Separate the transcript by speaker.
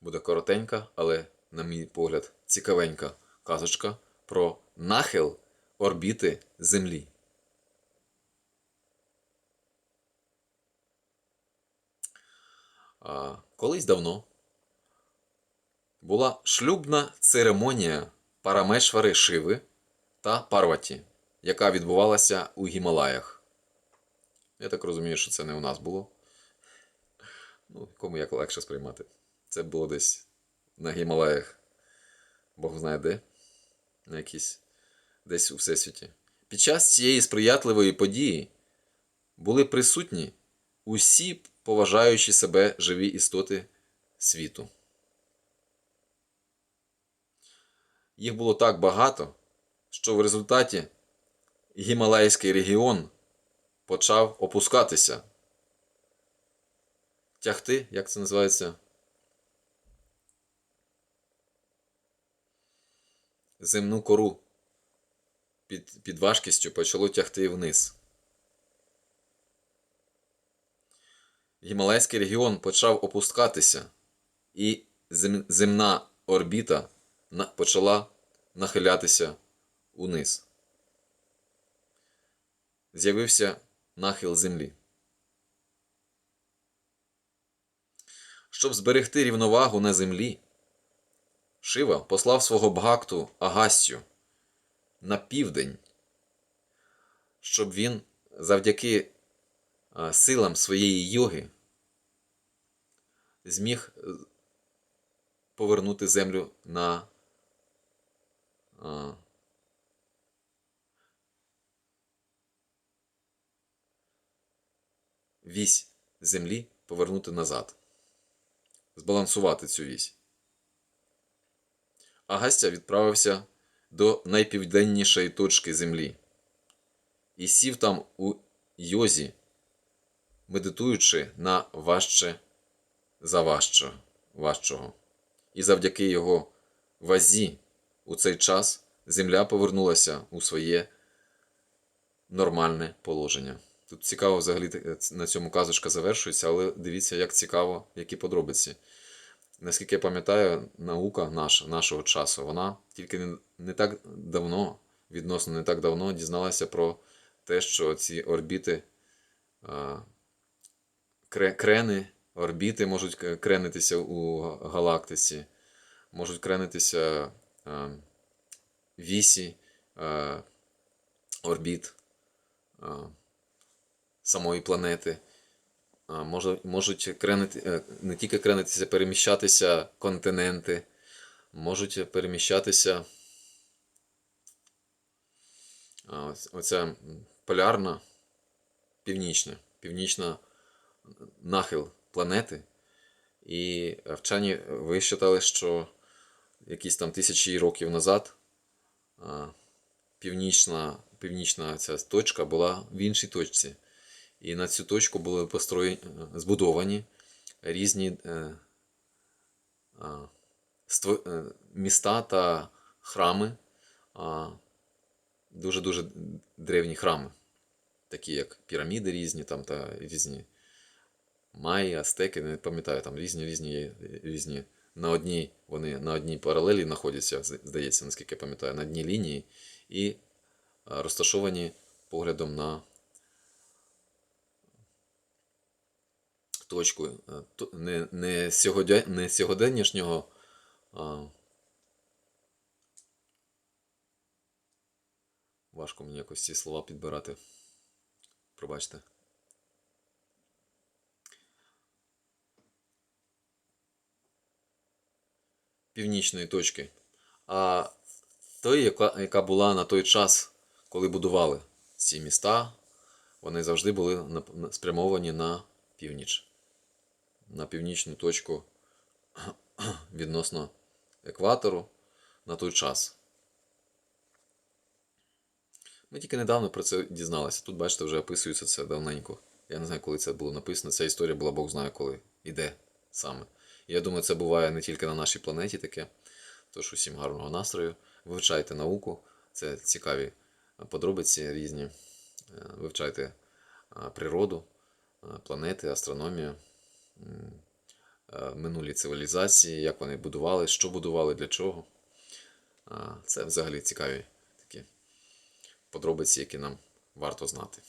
Speaker 1: буде коротенька, але, на мій погляд, цікавенька казочка про нахил орбіти Землі. Колись давно була шлюбна церемонія Парамешвари Шиви та Парваті, яка відбувалася у Гімалаях. Я так розумію, що це не у нас було. Ну, кому як легше сприймати. Це було десь на Гімалаях. Бог знає де. На якійсь десь у Всесвіті. Під час цієї сприятливої події були присутні усі поважаючі себе живі істоти світу. Їх було так багато, що в результаті Гімалайський регіон почав опускатися. Тягти, як це називається? Земну кору під, під важкістю почало тягти вниз. Гімалайський регіон почав опускатися, і зем- земна орбіта почала нахилятися униз. З'явився нахил Землі. Щоб зберегти рівновагу на землі, Шива послав свого бхакту Агастю на південь, щоб він завдяки силам своєї йоги зміг е, повернути землю на вісь землі повернути назад, збалансувати цю вісь. Агастя відправився до найпівденнішої точки землі і сів там у йозі, медитуючи на важче за важче, важчого. І завдяки його вазі у цей час земля повернулася у своє нормальне положення. Тут цікаво, взагалі е, на цьому казочка завершується, але дивіться, як цікаво, які подробиці. Наскільки я пам'ятаю, наука наша, нашого часу, вона тільки не, не так давно, відносно не так давно, дізналася про те, що ці орбіти, крени, орбіти можуть кренитися у галактиці, можуть кренитися вісі орбіт самої планети. Можуть кренити, е, не тільки кренитися, переміщатися континенти, можуть переміщатися оця полярна, північна, північна нахил планети. І вчені висчитали, що якісь там тисячі років назад північна, північна ця точка була в іншій точці. І на цю точку були построєні, е, збудовані різні е, а, ство- е, міста та храми, дуже-дуже древні храми, такі як піраміди різні, там та різні майї, астеки, не пам'ятаю, там різні різні різні. На одній вони на одній паралелі знаходяться, здається, наскільки я пам'ятаю, на одній лінії, і розташовані поглядом на точку е, не, не, сьогодя, не сьогоденнішнього. А... Важко мені якось ці слова підбирати. Пробачте. Північної точки. А той, яка, яка була на той час, коли будували ці міста, вони завжди були спрямовані на північ на північну точку відносно екватору на той час. Ми тільки недавно про це дізналися. Тут, бачите, вже описується це давненько. Я не знаю, коли це було написано. Ця історія була Бог знає коли і де саме. І я думаю, це буває не тільки на нашій планеті таке. Тож усім гарного настрою. Вивчайте науку, це цікаві подробиці різні. Е, Вивчайте е, природу, е, планети, астрономію. Е, минулі цивілізації, як вони будували, що будували, для чого. Це взагалі цікаві такі подробиці, які нам варто знати.